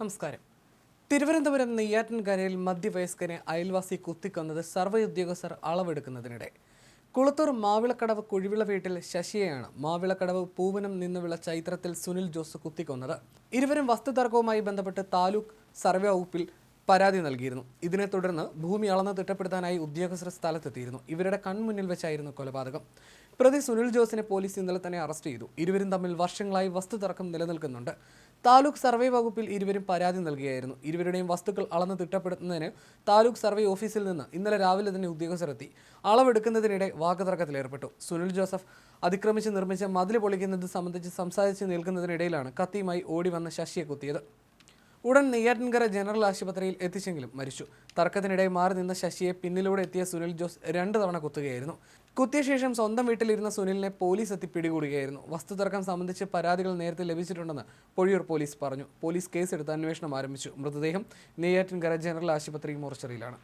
നമസ്കാരം. തിരുവനന്തപുരം നെയ്യാറ്റിൻകരയിൽ മധ്യവയസ്കനെ അയൽവാസി കുത്തിക്കൊന്നത് സർവേ ഉദ്യോഗസ്ഥർ അളവെടുക്കുന്നതിനിടെ. കുളത്തൂർ മാവിളക്കടവ് കുഴിവിള വീട്ടിൽ ശശിയെയാണ് മാവിളക്കടവ് പൂവനം നിന്നുവിള ചൈത്രത്തിൽ സുനിൽ ജോസ് കുത്തിക്കൊന്നത്. ഇരുവരും വസ്തുതർക്കവുമായി ബന്ധപ്പെട്ട് താലൂക്ക് സർവേ വകുപ്പിൽ പരാതി നൽകിയിരുന്നു. ഇതിനെ തുടർന്ന് ഭൂമി അളന്ന് തിട്ടപ്പെടുത്താനായി ഉദ്യോഗസ്ഥർ സ്ഥലത്തെത്തിയിരുന്നു. ഇവരുടെ കൺമുന്നിൽ വെച്ചായിരുന്നു കൊലപാതകം. പ്രതി സുനിൽ ജോസിനെ പോലീസ് ഇന്നലെ തന്നെ അറസ്റ്റ് ചെയ്തു. ഇരുവരും തമ്മിൽ വർഷങ്ങളായി വസ്തുതർക്കം നിലനിൽക്കുന്നുണ്ട്. താലൂക്ക് സർവേ വകുപ്പിൽ ഇരുവരും പരാതി നൽകിയായിരുന്നു. ഇരുവരുടെയും വസ്തുക്കൾ അളന്ന് തിട്ടപ്പെടുത്തുന്നതിന് താലൂക്ക് സർവേ ഓഫീസിൽ നിന്ന് ഇന്നലെ രാവിലെ തന്നെ ഉദ്യോഗസ്ഥരെത്തി അളവെടുക്കുന്നതിനിടെ വാക്കുതർക്കത്തിലേർപ്പെട്ടു സുനിൽ ജോസഫ് അതിക്രമിച്ച് നിർമ്മിച്ച മതിൽ പൊളിക്കുന്നത് സംബന്ധിച്ച് സംസാരിച്ച് നിൽക്കുന്നതിനിടയിലാണ് കത്തിയുമായി ഓടി വന്ന ശശിയെ കുത്തിയത്. ഉടൻ നെയ്യാറ്റിൻകര ജനറൽ ആശുപത്രിയിൽ എത്തിച്ചെങ്കിലും മരിച്ചു. തർക്കത്തിനിടെ മാറി നിന്ന ശശിയെ പിന്നിലൂടെ എത്തിയ സുനിൽ ജോസ് രണ്ട് തവണ കുത്തുകയായിരുന്നു. കുത്തിയ ശേഷം സ്വന്തം വീട്ടിലിരുന്ന സുനിലിനെ പോലീസ് എത്തി പിടികൂടുകയായിരുന്നു. വസ്തുതർക്കം സംബന്ധിച്ച് പരാതികൾ നേരത്തെ ലഭിച്ചിട്ടുണ്ടെന്ന് പൊഴിയൂർ പോലീസ് പറഞ്ഞു. പോലീസ് കേസെടുത്ത് അന്വേഷണം ആരംഭിച്ചു. മൃതദേഹം നെയ്യാറ്റിൻകര ജനറൽ ആശുപത്രി മോർച്ചറിയിലാണ്.